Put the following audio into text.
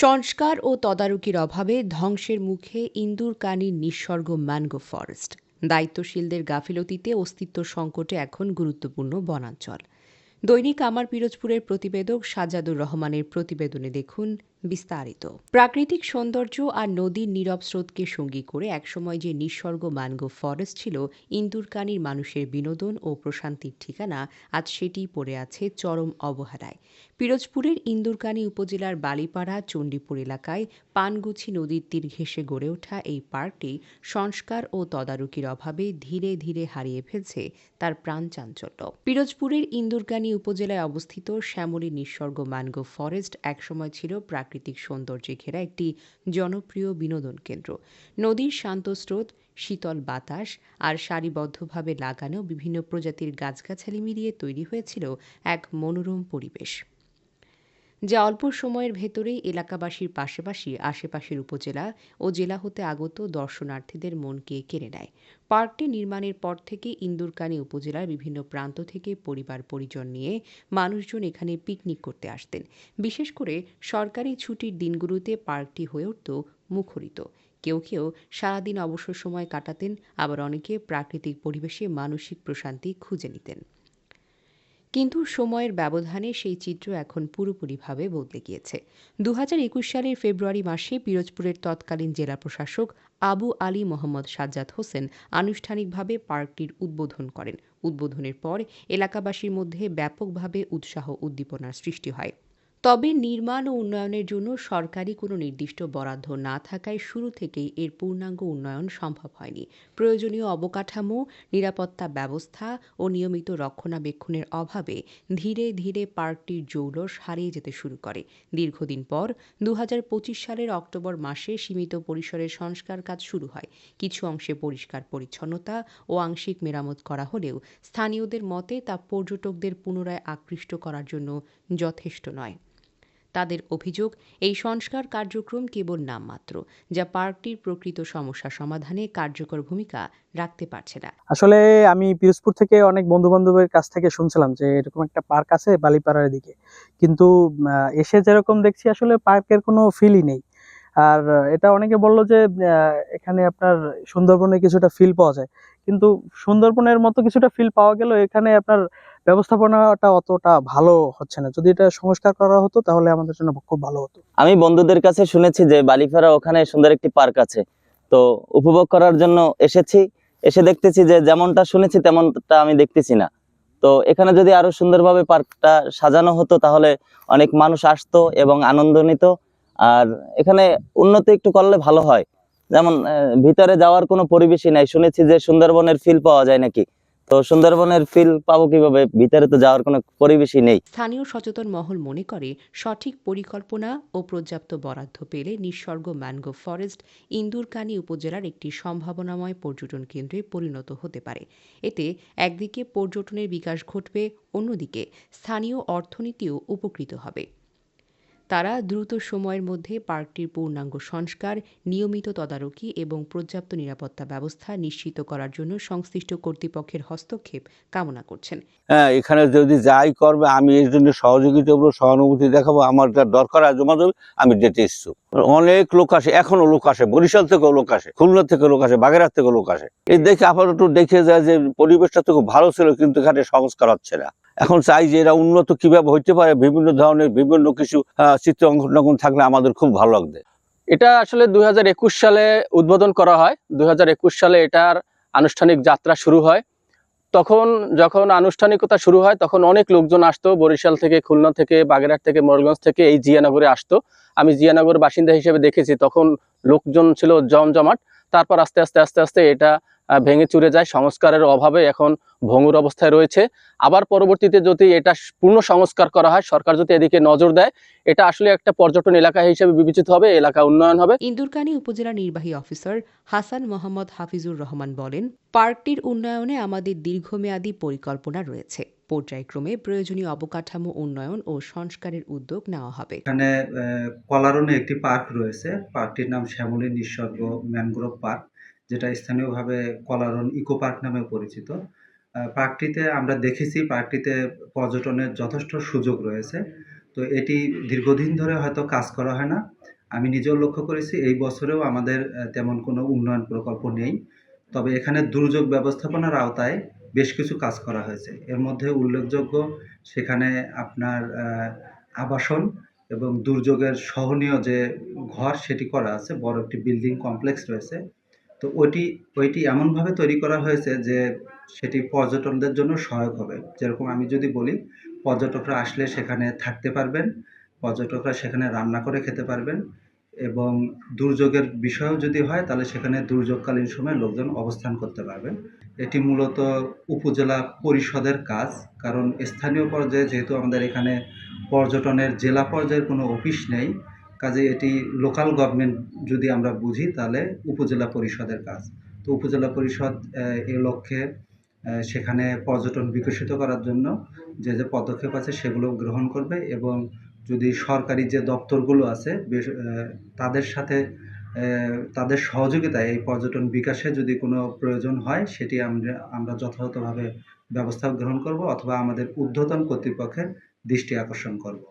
সংস্কার ও তদারকির অভাবে ধ্বংসের মুখে ইন্দুরকানির নিঃসর্গ ম্যানগো ফরেস্ট। দায়িত্বশীলদের গাফিলতিতে অস্তিত্ব সংকটে এখন গুরুত্বপূর্ণ বনাঞ্চল। দৈনিক আমার পিরোজপুরের প্রতিবেদক সাজাদুর রহমানের প্রতিবেদনে দেখুন বিস্তারিত। প্রাকৃতিক সৌন্দর্য আর নদীর নীরব স্রোতকে সঙ্গী করে একসময় যে নিঃসর্গ ম্যানগ্রোভ ফরেস্ট ছিল, ইন্দুরকানির মানুষের বিনোদন ও প্রশান্তির ঠিকানা আজ সেটি পড়ে আছে চরম অবহেলায়। পিরোজপুরের ইন্দুরকানী উপজেলার বালিপাড়া, চণ্ডীপুর এলাকায় পানগুছি নদীর তীর ঘেঁষে গড়ে ওঠা এই পার্কটি সংস্কার ও তদারকির অভাবে ধীরে ধীরে হারিয়ে ফেলছে তার প্রাণ চাঞ্চল্য পিরোজপুরের ইন্দুরকানী উপজেলায় অবস্থিত শ্যামলী নিঃসর্গ ম্যানগ্রোভ ফরেস্ট একসময় ছিল প্রাকৃতিক সৌন্দর্যে ঘেরা একটি জনপ্রিয় বিনোদন কেন্দ্র। নদীর শান্ত স্রোত, শীতল বাতাস আর সারিবদ্ধভাবে লাগানো বিভিন্ন প্রজাতির গাছগাছালি মিলিয়ে তৈরি হয়েছিল এক মনোরম পরিবেশ। যা অল্প সময়ের ভেতরেই এলাকাবাসীর পাশাপাশি আশেপাশের উপজেলা ও জেলা হতে আগত দর্শনার্থীদের মনকে কেড়ে নেয়। পার্কটি নির্মাণের পর থেকে ইন্দুরকানী উপজেলার বিভিন্ন প্রান্ত থেকে পরিবার পরিজন নিয়ে মানুষজন এখানে পিকনিক করতে আসতেন। বিশেষ করে সরকারি ছুটির দিনগুলোতে পার্কটি হয়ে উঠত মুখরিত। কেউ কেউ সারাদিন অবসর সময় কাটাতেন, আবার অনেকে প্রাকৃতিক পরিবেশে মানসিক প্রশান্তি খুঁজে নিতেন। কিন্তু সময়ের ব্যবধানে সেই চিত্র এখন পুরোপুরিভাবে বদলে গিয়েছে। দু হাজার একুশ সালের ফেব্রুয়ারি মাসে পিরোজপুরের তৎকালীন জেলা প্রশাসক আবু আলী মোহাম্মদ সাজ্জাদ হোসেন আনুষ্ঠানিকভাবে পার্কটির উদ্বোধন করেন। উদ্বোধনের পর এলাকাবাসীর মধ্যে ব্যাপকভাবে উৎসাহ উদ্দীপনার সৃষ্টি হয়। তবে নির্মাণ ও উন্নয়নের জন্য সরকারি কোনো নির্দিষ্ট বরাদ্দ না থাকায় শুরু থেকেই এর পূর্ণাঙ্গ উন্নয়ন সম্ভব হয়নি। প্রয়োজনীয় অবকাঠামো, নিরাপত্তা ব্যবস্থা ও নিয়মিত রক্ষণাবেক্ষণের অভাবে ধীরে ধীরে পার্কটির জৌলস হারিয়ে যেতে শুরু করে। দীর্ঘদিন পর দু হাজার পঁচিশ সালের অক্টোবর মাসে সীমিত পরিসরের সংস্কার কাজ শুরু হয়। কিছু অংশে পরিষ্কার পরিচ্ছন্নতা ও আংশিক মেরামত করা হলেও স্থানীয়দের মতে তা পর্যটকদের পুনরায় আকৃষ্ট করার জন্য যথেষ্ট নয়। তাদের অভিযোগ, এই সংস্কার কার্যক্রম কেবল নামমাত্র যা পার্কটির প্রকৃত সমস্যা সমাধানে কার্যকর ভূমিকা রাখতে পারছে না। আসলে আমি পিরোজপুর থেকে অনেক বন্ধু বান্ধবের কাছ থেকে শুনছিলাম যে এরকম একটা পার্ক আছে বালিপাড়ার দিকে। কিন্তু এসে যেরকম দেখছি আসলে পার্কের কোনো ফিলই নেই। আর এটা অনেকে বলল যে এখানে আপনার সুন্দরবনে কিছুটা ফিল পাওয়া যায়। কিন্তু সুন্দরবনের মতো কিছুটা ফিল পাওয়া গেলেও এখানে আপনার ব্যবস্থাপনাটা অতটা ভালো হচ্ছে না। যদি এটা সংস্কার করা হতো, তাহলে আমাদের জন্য খুব ভালো হতো। আমি বন্ধুদের কাছে শুনেছি যে বালিফারা ওখানে সুন্দর একটি পার্ক আছে। তো উপভোগ করার জন্য এসেছি, এসে দেখতেছি যে যেমনটা শুনেছি তেমনটা আমি দেখতেছি না। তো এখানে যদি আরও সুন্দরভাবে পার্কটা সাজানো হতো, তাহলে অনেক মানুষ আসতো এবং আনন্দ নিত। আর এখানে উন্নতি একটু করলে ভালো হয়। যেমন ভিতরে যাওয়ার কোনো পরিবেশই নাই। শুনেছি যে সুন্দরবনের ফিল পাওয়া যায় নাকি। তো সুন্দরবনের ফিল পাবো কীভাবে? ভিতরে তো যাওয়ার কোনো পরিবেশই নেই। স্থানীয় সচেতন মহল মনে করে, সঠিক পরিকল্পনা ও পর্যাপ্ত বরাদ্দ পেলে নিঃসর্গ ম্যানগ্রোভ ফরেস্ট ইন্দুরকানী উপজেলার একটি সম্ভাবনাময় পর্যটন কেন্দ্রে পরিণত হতে পারে। এতে একদিকে পর্যটনের বিকাশ ঘটবে, অন্যদিকে স্থানীয় অর্থনীতিও উপকৃত হবে। তারা দ্রুত সময়ের মধ্যে পার্কটির পূর্ণাঙ্গ সংস্কার, নিয়মিত তদারকি এবং পর্যাপ্ত নিরাপত্তা ব্যবস্থা নিশ্চিত করার জন্য সংশ্লিষ্ট কর্তৃপক্ষের হস্তক্ষেপ কামনা করছেন। হ্যাঁ এখানে যদি যাই করবে, আমি এর জন্য সহযোগিতা করব সহানুভূতি দেখাবো। আমার যা দরকার আজ জমা দেবে আমি দিতে ইচ্ছুক। অনেক লোক আসে এখনও লোক আসে, বরিশাল থেকেও লোক আসে, খুলনা থেকে লোক আসে, বাগেরহাট থেকে লোক আসে। এই দেখে আপাতত দেখে যায় যে পরিবেশটা তো খুব ভালো ছিল, কিন্তু এখানে সংস্কার হচ্ছে না। এখন চাই যে এরা উন্নত কীভাবে হইতে পারে, বিভিন্ন ধরনের বিভিন্ন কিছু চিত্র অঙ্কন থাকলে আমাদের খুব ভালো লাগবে। এটা আসলে দুই সালে উদ্বোধন করা হয়। দুই সালে এটার আনুষ্ঠানিক যাত্রা শুরু হয়। তখন যখন আনুষ্ঠানিকতা শুরু হয়, তখন অনেক লোকজন আসতো। বরিশাল থেকে, খুলনা থেকে, বাগেরহাট থেকে, মোরগঞ্জ থেকে এই জিয়ানগরে আসতো। আমি জিয়ানগর বাসিন্দা হিসেবে দেখেছি, তখন লোকজন ছিল জমজমাট। তারপর আস্তে আস্তে আস্তে আস্তে এটা ভেঙে চুরে যায়। সংস্কারের অভাবে এখন ভঙ্গুর অবস্থায় রয়েছে। আবার পরবর্তীতে যদি এটা পূর্ণ সংস্কার করা হয় সরকার যদি এদিকে নজর দেয় এটা আসলে একটা পর্যটন এলাকা হিসেবে বিবেচিত হবে এলাকা উন্নয়ন হবে। ইন্দুরকানী উপজেলা নির্বাহী অফিসার হাসান মোহাম্মদ হাফিজুর রহমান বলেন পার্কটির উন্নয়নে আমাদের দীর্ঘমেয়াদী পরিকল্পনা রয়েছে। পর্যায়ক্রমে প্রয়োজনীয় অবকাঠামো উন্নয়ন ও সংস্কারের উদ্যোগ নেওয়া হবে। এখানে আহ, কলারনে একটি পার্ক রয়েছে। পার্কটির নাম শ্যামলী নিঃসর্গ ম্যানগ্রোভ পার্ক। যেটা স্থানীয়ভাবে কলারন ইকো পার্ক নামেও পরিচিত। পার্কটিতে আমরা দেখেছি, পার্কটিতে পর্যটনের যথেষ্ট সুযোগ রয়েছে। তো এটি দীর্ঘদিন ধরে হয়তো কাজ করা হয় না। আমি নিজেও লক্ষ্য করেছি, এই বছরেও আমাদের তেমন কোনো উন্নয়ন প্রকল্প নেই। তবে এখানে দুর্যোগ ব্যবস্থাপনার আওতায় বেশ কিছু কাজ করা হয়েছে। এর মধ্যে উল্লেখযোগ্য সেখানে আপনার আবাসন এবং দুর্যোগের সহনীয় যে ঘর, সেটি করা আছে। বড় একটি বিল্ডিং কমপ্লেক্স রয়েছে। তো ওইটি ওইটি এমনভাবে তৈরি করা হয়েছে যে সেটি পর্যটকদের জন্য সহায়ক হবে। যেরকম আমি যদি বলি, পর্যটকরা আসলে সেখানে থাকতে পারবেন, পর্যটকরা সেখানে রান্না করে খেতে পারবেন এবং দুর্যোগের বিষয়ও যদি হয়, তাহলে সেখানে দুর্যোগকালীন সময় লোকজন অবস্থান করতে পারবেন। এটি মূলত উপজেলা পরিষদের কাজ, কারণ স্থানীয় পর্যায়ে যেহেতু আমাদের এখানে পর্যটনের জেলা পর্যায়ের কোনো অফিস নেই কাজে এটি লোকাল গভর্নমেন্ট যদি আমরা বুঝি তাহলে উপজেলা পরিষদের কাজ। তো উপজেলা পরিষদ এ লক্ষ্যে সেখানে পর্যটন বিকশিত করার জন্য যে যে পদক্ষেপ আছে সেগুলো গ্রহণ করবে এবং যদি সরকারি যে দপ্তরগুলো আছে তাদের সাথে তাদের সহযোগিতায় এই পর্যটন বিকাশে যদি কোনো প্রয়োজন হয়, সেটি আমরা আমরা যথাযথভাবে ব্যবস্থা গ্রহণ করব অথবা আমাদের ঊর্ধ্বতন কর্তৃপক্ষের দৃষ্টি আকর্ষণ করব।